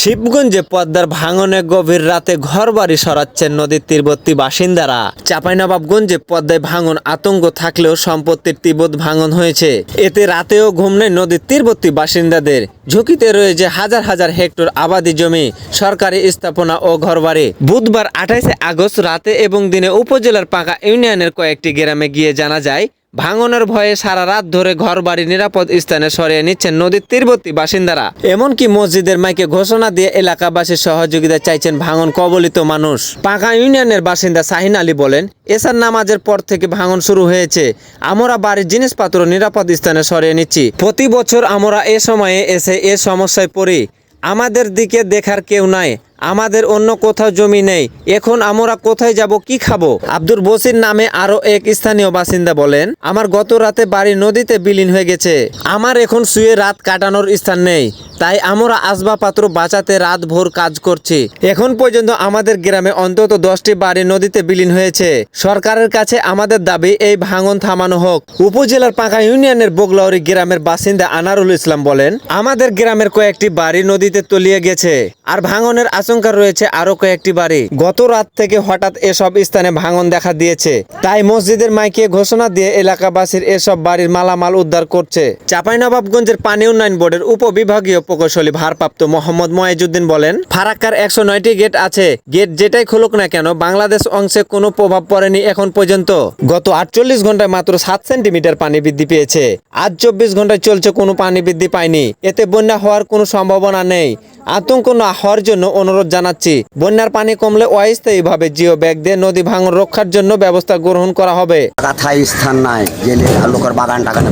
শিবগঞ্জে পদ্মার ভাঙনে গভীর রাতে ঘরবাড়ি সরাচ্ছেন নদীর তীরবর্তী বাসিন্দারা। চাঁপাইনবাবগঞ্জে পদ্মায় ভাঙন আতঙ্ক থাকলেও সম্পত্তির তীব্র ভাঙন হয়েছে। এতে রাতেও ঘুম নেই নদীর তীরবর্তী বাসিন্দাদের। ঝুঁকিতে রয়েছে হাজার হাজার হেক্টর আবাদি জমি, সরকারি স্থাপনা ও ঘরবাড়ি। বুধবার আঠাইশে আগস্ট রাতে এবং দিনে উপজেলার পাকা ইউনিয়নের কয়েকটি গ্রামে গিয়ে জানা যায় ভাঙনের ভয়ে সারা রাত ধরে ঘর বাড়ি নিরাপদ স্থানে সরিয়ে নিচ্ছেন নদীর তীরবর্তী বাসিন্দারা। এমনকি মসজিদের মাইকে ঘোষণা দিয়ে এলাকাবাসীর সহযোগিতা চাইছেন ভাঙন কবলিত মানুষ। পাকা ইউনিয়নের বাসিন্দা শাহিন আলী বলেন, এসার নামাজের পর থেকে ভাঙন শুরু হয়েছে। আমরা বাড়ির জিনিসপত্র নিরাপদ স্থানে সরিয়ে নিচ্ছি। প্রতি বছর আমরা এ সময়ে এসে এ সমস্যায় পড়ি। আমাদের দিকে দেখার কেউ নাই। আমাদের অন্য কোথাও জমি নেই। এখন আমরা কোথায় যাব, কি খাব? আব্দুর বসির নামে আরও এক স্থানীয় বাসিন্দা বলেন, আমার গত রাতে বাড়ি নদীতে বিলীন হয়ে গেছে। আমার এখন শুয়ে রাত কাটানোর স্থান নেই। তাই আমরা আসবাবপত্র বাঁচাতে রাত ভোর কাজ করছি। এখন পর্যন্ত আমাদের গ্রামে অন্তত দশটি বাড়ি নদীতে বিলীন হয়েছে। সরকারের কাছে আমাদের দাবি, এই ভাঙন থামানো হোক। উপজেলার পাকা ইউনিয়নের বগলাউরি গ্রামের বাসিন্দা আনারুল ইসলাম বলেন, আমাদের গ্রামের কয়েকটি বাড়ি নদীতে তলিয়ে গেছে। আর ভাঙনের আশঙ্কা রয়েছে আরও কয়েকটি বাড়ি। গত রাত থেকে হঠাৎ এসব স্থানে ভাঙন দেখা দিয়েছে। তাই মসজিদের মাইকে ঘোষণা দিয়ে এলাকাবাসীর এসব বাড়ির মালামাল উদ্ধার করছে। চাঁপাইনবাবগঞ্জের পানি উন্নয়ন বোর্ডের উপবিভাগীয় প্রকৌশলী ভারপ্রাপ্ত মোহাম্মদ ময়েজুদ্দিন বলেন, ফারাক্কার একশো নয়টি গেট আছে। গেট যেটাই খুলুক না কেন, বাংলাদেশ অংশে কোনো প্রভাব পড়েনি এখন পর্যন্ত। গত আটচল্লিশ ঘন্টায় মাত্র সাত সেন্টিমিটার পানি বৃদ্ধি পেয়েছে। আজ চব্বিশ ঘন্টায় চলছে কোনো পানি বৃদ্ধি পায়নি। এতে বন্যা হওয়ার কোনো সম্ভাবনা নেই। আতঙ্ক না হওয়ার জন্য অনুরোধ জানাচ্ছি। বন্যার পানি কমলে অস্থায়ীভাবে জিও ব্যাগ দিয়ে নদী ভাঙন রক্ষার জন্য ব্যবস্থা গ্রহণ করা হবে। কাথায় স্থান নাই গেলে লোকের বাগান টাগানে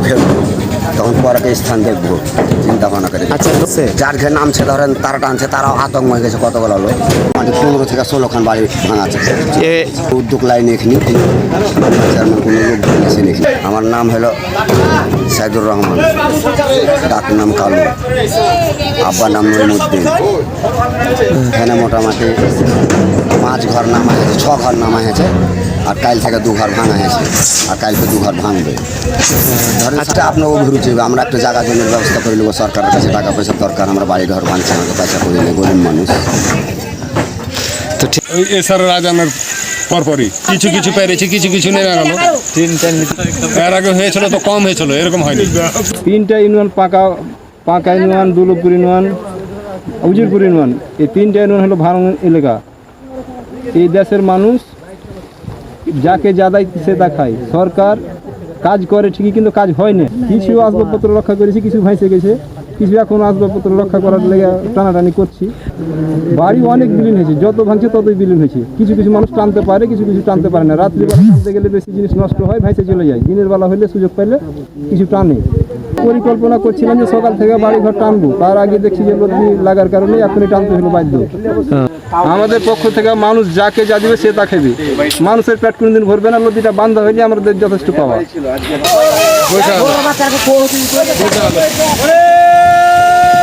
তখন পরে স্থান দেখব চিন্তা ভাবনা করে আচ্ছা যার ঘের নামছে ধরেন তারা টানছে তারাও আতঙ্ক হয়ে গেছে কতগুলো লোক মানে পনেরো থেকে ষোলো খান বাড়ি ভাঙাচ্ছে উদ্যোগ লাইন এখানে। চেয়ারম্যান কোনো লোক বলেছেন এখানে আমার নাম হলো সাইদুর রহমান। ডাক নাম কালু। আব্বার নাম নইমুদ্দিন এখানে মোটামুটি পাঁচ ঘর নামা হয়েছে ছ ঘর নামা হয়েছে আর কাল থেকে দু ঘর ভাঙা হয়েছে। আর কালকে দু ঘর ভাঙবে। ধরেন সেটা আপনার অভিরুচি আমরা একটা জায়গা জমির ব্যবস্থা করে নেব সরকারের কাছে টাকা পয়সা দরকার। আমরা বাড়ি ঘর বানছি আমাকে পয়সা করে নেই গরিব মানুষ। তো ওই এসআর রাজানের পরপরই। কিছু কিছু পেরেছি কিছু কিছু নেমে গেল। এর আগে হয়েছিল তো কম হয়েছিল এরকম হয়নি। তিনটা ইউনিয়ন পাকা পাকা union Dulavpur union Uzirpur union. এই তিনটা ইউনিয়ন হলো ভারং এলাকা। এই দেশের মানুষ যাকে যাদাই সে দেখায় খায়। সরকার কাজ করে ঠিকই, কিন্তু কাজ হয় না কিছু আসবাবপত্র রক্ষা করেছে, কিছু ভাইসে গেছে। কিছু এখন আসবাবপত্র রক্ষা করার লেগে টানাটানি করছি। বাড়ি অনেক বিলীন হয়েছে যত ভাঙছে ততই বিলীন হয়েছে। কিছু কিছু মানুষ টানতে পারে কিছু কিছু টানতে পারে না। রাত্রিবেলা টানতে গেলে বেশি জিনিস নষ্ট হয় ভাইসে চলে যায়। দিনের বেলা হলে সুযোগ পাইলে কিছু টানে। পরিকল্পনা করছিলাম যে সকাল থেকে বাড়ি ঘর টানবো। তার আগে দেখছি যে বদলি লাগার কারণে এখনই টানতে হলো বাধ্য। আমাদের পক্ষ থেকে মানুষ যাকে যা দিবে সে তা খাবে। মানুষের পেট কোনোদিন ভরবে না নদীটা বান্ধা হইলে আমাদের যথেষ্ট পাওয়া।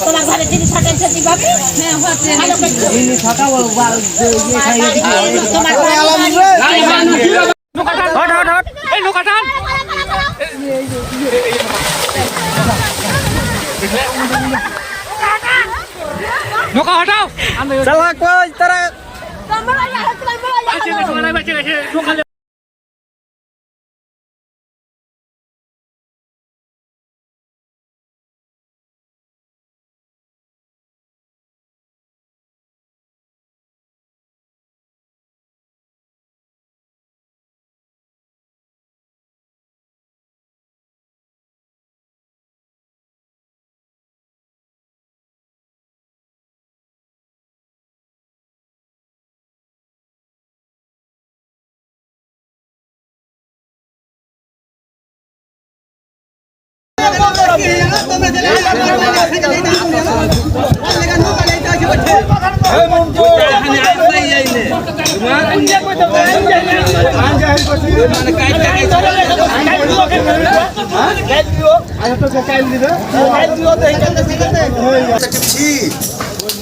তোমার ঘরে জিনিস হাঁটাইছে দিবাবি হ্যাঁ হচ্ছে তোমার চালা কই তারা কাইল দিবে কাইল দিও তো এইখান থেকে হয়ে গেছে